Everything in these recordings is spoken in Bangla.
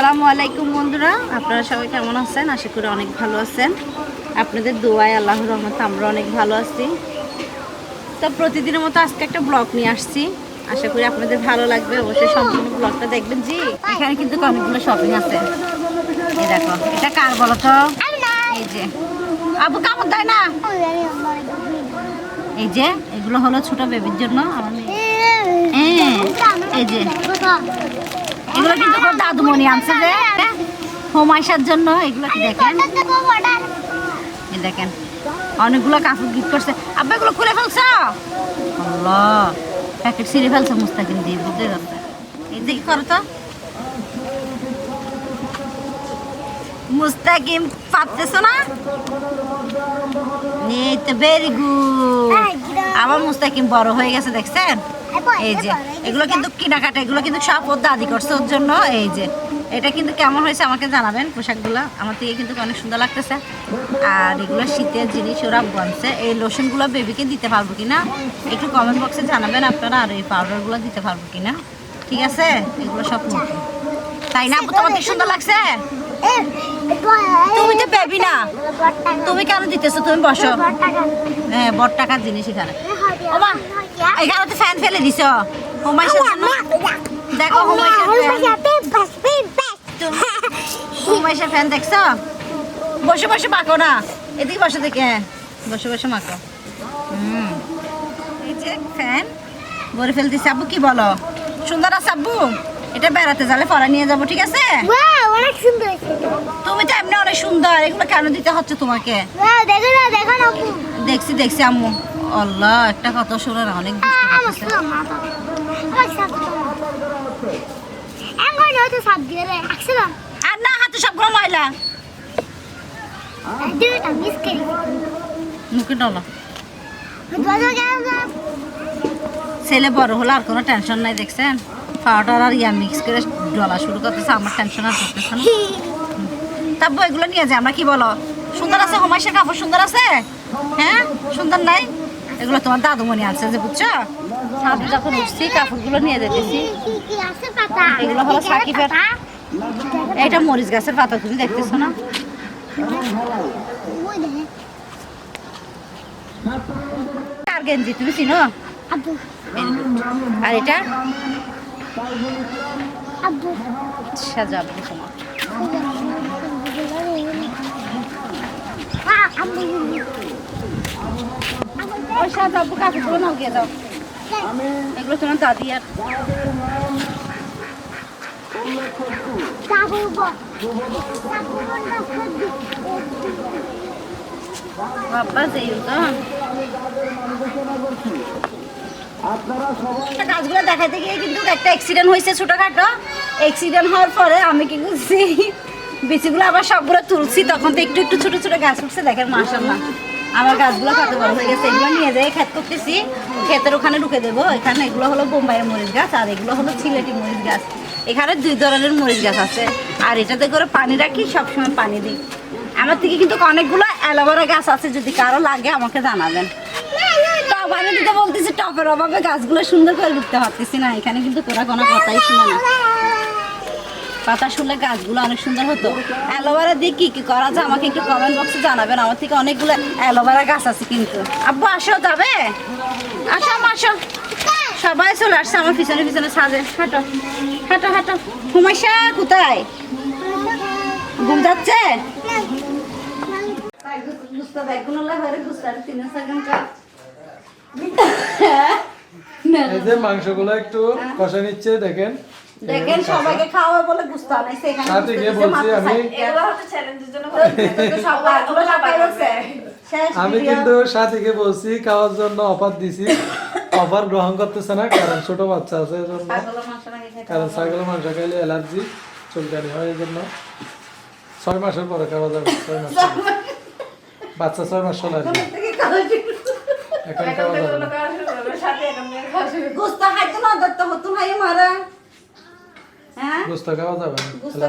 আসসালামু আলাইকুম বন্ধুরা আপনারা সবাই কেমন আছেন? আশা করি অনেক ভালো আছেন। আপনাদের দোয়ায় আল্লাহর রহমত আমরা অনেক ভালো আছি। তো প্রতিদিনের মতো আজকে একটা ব্লগ নিয়ে আসছি। আশা করি আপনাদের ভালো লাগবে অবশ্যই সম্পূর্ণ ব্লগটা দেখবেন জি। এখানে কিন্তু অনেকগুলো শপিং আছে। এই দেখো এটা কার বলো তো? এই যে। আবু কামড় দেয় না? এই যে এগুলো হলো ছোট বেবির জন্য। আমার মেয়ে এই যে। এগুলো কিন্তু তোর দাদুমণি আনছে যে। হোমাইশার জন্য এগুলো দেখেন? দেখেন অনেকগুলো কাপড় গিফট করছে। আব্বা এগুলো খুলে ফেলছো? আল্লাহ প্যাকেট ছিঁড়ে ফেলছে মুস্তাকিম দিয়ে বুঝতে যাচ্ছে এই দেখি করো তো? মুস্তাকিম পারতেছো না? এই তো ভেরি গুড আমার মুস্তাকিম বড় হয়ে গেছে দেখছেন? এই যে এগুলো কিন্তু কেনাকাটা এগুলো কিন্তু সব ওর দাদি করছে ওর জন্য। এই যে এটা কিন্তু কেমন হয়েছে আমাকে জানাবেন পোশাকগুলো। আমার থেকে কিন্তু অনেক সুন্দর লাগতেছে। আর এগুলো শীতের জিনিস ওরা বনছে। এই লোশনগুলো বেবিকে দিতে পারব কিনা একটু কমেন্ট বক্সে জানাবেন আপনারা আর এই পাউডারগুলো দিতে পারব কিনা। ঠিক আছে? এগুলো সব নতুন। তাই না আপু, তোমার কি সুন্দর লাগছে? তুমি তো বেবি না। তুমি কেন দিতেছো? তুমি বসো। হ্যাঁ বড় টাকার জিনিস এখানে। ওমা এখানে তো ফ্যান ফেলে দিছ। হোমাইশের দেখো হোমাইশের ফ্যান দেখছ? বসে বসে মাখো না। এদিকে বসে দেখে বসে বসে মাখো হুম এই যে ফ্যান ভরে ফেলতেছি আব্বু কি বলো? সুন্দর আছে আব্বু এটা বেড়াতে যালে পরে নিয়ে যাব ঠিক আছে অনেক সুন্দর হয়েছে তুমি তো এমনি সুন্দর এগুলো কেন দিতে হচ্ছে তোমাকে? দেখো না দেখো না দেখছি দেখছি আম্মু। আল্লাহ একটা কথা শুনে না অনেক আর না হাতে সবগুলো ময়লা। মুখে ডলো। ছেলে বড় হলো আর কোনো টেনশন নাই দেখছেন? পাউডার আর ইয়া মিক্স করে ডলা শুরু করতেছে আমার টেনশন আর করতেছে না। তারপর এগুলো নিয়ে যায়, আমরা কি বলো? সুন্দর আছে হোমাইশের কাপড় সুন্দর আছে? হ্যাঁ? সুন্দর নাই? এগুলো তোমার দাদুমণি আছে যে, বুঝছ? ছাদে যখন উঠছি, কাপড়গুলো নিয়ে যেতেছি। এগুলো হলো সাকিবের। এটা মরিচ গাছের পাতা, তুমি দেখতেছো না? কার গেঞ্জি, তুমি চিনো. আর এটা? সাজাবো তোমার। আব্বু ওই সাজাবো কাপড়গুলো নাও তো গাছগুলো দেখাতে গিয়ে কিন্তু একটা অ্যাক্সিডেন্ট হয়েছে ছোটখাটো। অ্যাক্সিডেন্ট হওয়ার পরে আমি কি করছি বিচিগুলো আবার সবগুলো তুলছি, তখন তো একটু একটু ছোট ছোট গাছ উঠছে, দেখেন মাসাল্লাহ আমার গাছগুলো কত বড় হয়ে গেছে, এগুলো নিয়ে যাই, ক্ষেত করতেছি, ক্ষেতের ওখানে ঢুকে দেবো। এখানে এগুলো হলো বোম্বাইয়ের মরিচ গাছ, আর এগুলো হলো সিলেটি মরিচ গাছ। এখানে দুই ধরনের মরিচ গাছ আছে, আর এটাতে করে পানি রাখি, সবসময় পানি দিই। আমার থেকে কিন্তু অনেকগুলো অ্যালোভেরা গাছ আছে, যদি কারও লাগে আমাকে জানাবেন। টব আনে দিতে বলতেছি টপের অভাবে গাছগুলো সুন্দর করে উঠতে পারতেছি না, এখানে কিন্তু তোরা কোনো কথাই শুনে না। পাতা শুনলে গাছগুলো অনেক সুন্দর হতো। অ্যালোভেরা দিয়ে কি কি করা যায় আমাকে একটু কমেন্ট বক্সে জানাবেন। আমার থেকে অনেকগুলো অ্যালোভেরা গাছ আছে কিন্তু। আব্বু, আসো, যাবে? আসো আসো। সবাই চলে আসছে আমার পিছনে পিছনে সাজে হাঁটো হাঁটো হাঁটো। হুমাইশা কোথায়? ঘুম যাচ্ছে? মাংসগুলো একটু কষা নিচ্ছে, দেখেন। দেখেন সবাইকে খাওয়া বলে বুঝতে এখানে। সাথে গিয়ে বলছি আমি আমি কিন্তু সাথীকে বলছি খাওয়ার জন্য অফার দিছি। অফার গ্রহণ করতেছে না কারণ ছোট বাচ্চা আছে এজন্য। কারণ ছাগলের মাংস খাইলে অ্যালার্জি চুলকানি হয় এই জন্য ছয় মাসের পরে খাওয়া যাবে ছয় মাস বাচ্চা ছয় মাস চলে আসবে এখন খাওয়া যাবে। না। গুস্তা খাইতো না দত্ত হতো ভাই মারা। হ্যাঁ গোস্ত খাওয়া যাবে ফেলাই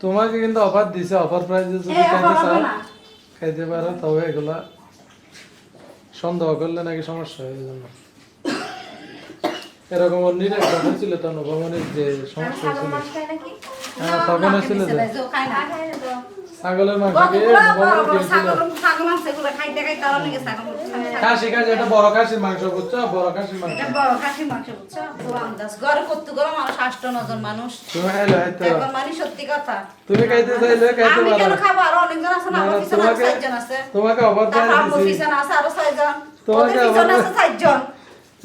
তোমাকে কিন্তু অফার দিছে অফার প্রাইস যদি এ, খাইতে চাও খাইতে পারো তবে এগুলা সন্দেহ করলে নাকি সমস্যা হয়ে যাবে জন্য। এরকম অন্যের একটা হয়েছিল তো অনুভবনের যে সমস্যা হয়েছিল। হ্যাঁ, তখন হয়েছিল যে। যে ও খায় না। ছাগলের মাংস বড় খেয়ে বড় অনুভবনের বড় কি হয়েছিল ছাগল ছাগল মাংস এগুলো খাইতে খাইতে আরও নাকি ছাগল মাংস। খাসি খাসি এটা বড় খাসির মাংস বুঝছ? বড় খাসির মাংস। বড় খাসির মাংস বুঝছ? পুরো করতে গরম মানুষ আষ্ট নজন মানুষ। তুমি খাইলে এখন মানে সত্যি কথা। তুমি খাইতে চাইলে খাইতে আমি কেন খাব? আরও অনেকজন আছে না? আমার পিছনে তোমাকে- চারজন আছে। তোমাকে অবাধ দিছি আছে আরও ছয়জন তোমাকে আবার- আছে চারজন।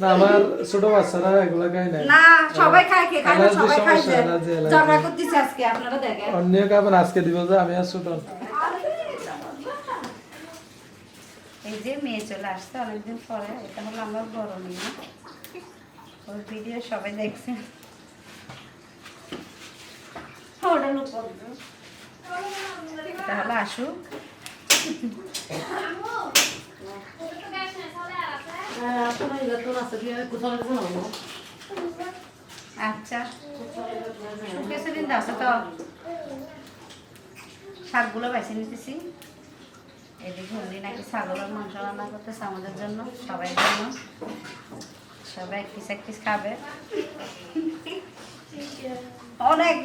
না আমার ছোট বাচ্চারা এগুলো খাই না না সবাই খায় কে? খায় না সবাই খায় যে। ঝগড়া করতেছে আজকে আপনারা দেখেন। অন্য খাবেন আজকে দিব যে আমি আর ছোট এই যে মেয়ে চলে আসছে অনেকদিন পরে এটা হলো আমার বড় মেয়ে। ভিডিও সবাই দেখছেন ওটা লোক এটা হলো আসুক। আচ্ছা। কিন্তু আছে তো। শাকগুলো বেছে নিতেছি। এদিকে উনি নাকি ছাগলের মাংস রান্না করতেছে আমাদের জন্য, সবাই জন্য। সবাই এক পিস এক পিস খাবে। অনেক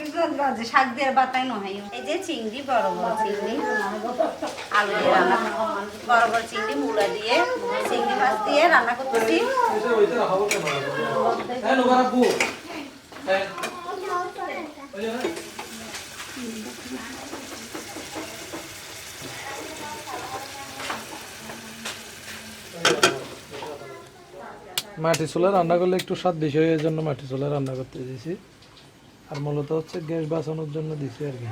শাক দিয়ে বাতাই নয়। এই যে চিংড়ি বড় বড় চিংড়ি আলু দিয়ে রান্না বড় বড় চিংড়ি মূলা দিয়ে চিংড়ি মাছ দিয়ে রান্না করতেছি। মাটি চুলা রান্না করলে একটু স্বাদ বেশি হয় এই জন্য মাটি চুলা রান্না করতে দিয়েছি। আর মূলত হচ্ছে গ্যাস বাঁচানোর জন্য দিছি আর কি।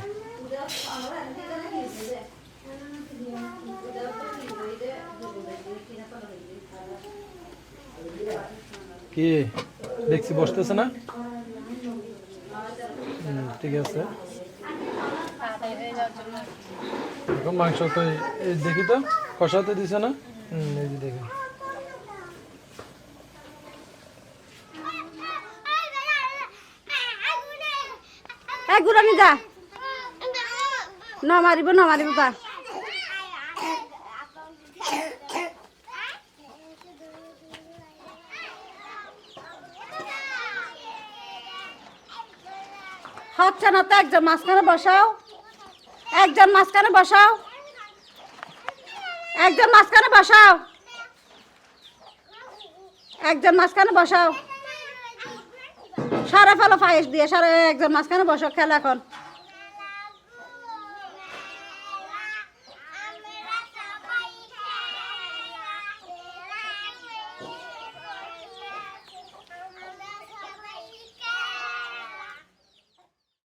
কি? দেখছি, বসতেছে না? ঠিক আছে। এখন মাংস তো দেখি তো, কষাতে দিছে না? হুম, এই যে দেখি। এই গুড়ানি যা। হচ্ছে না তো একজন মাঝখানে বসাও। একজন মাঝখানে বসাও। একজন মাঝখানে বসাও। একজন মাঝখানে বসাও। সারা ফেলো পায়েস দিয়ে সারা একজন মাঝখানে বসো খেলা এখন।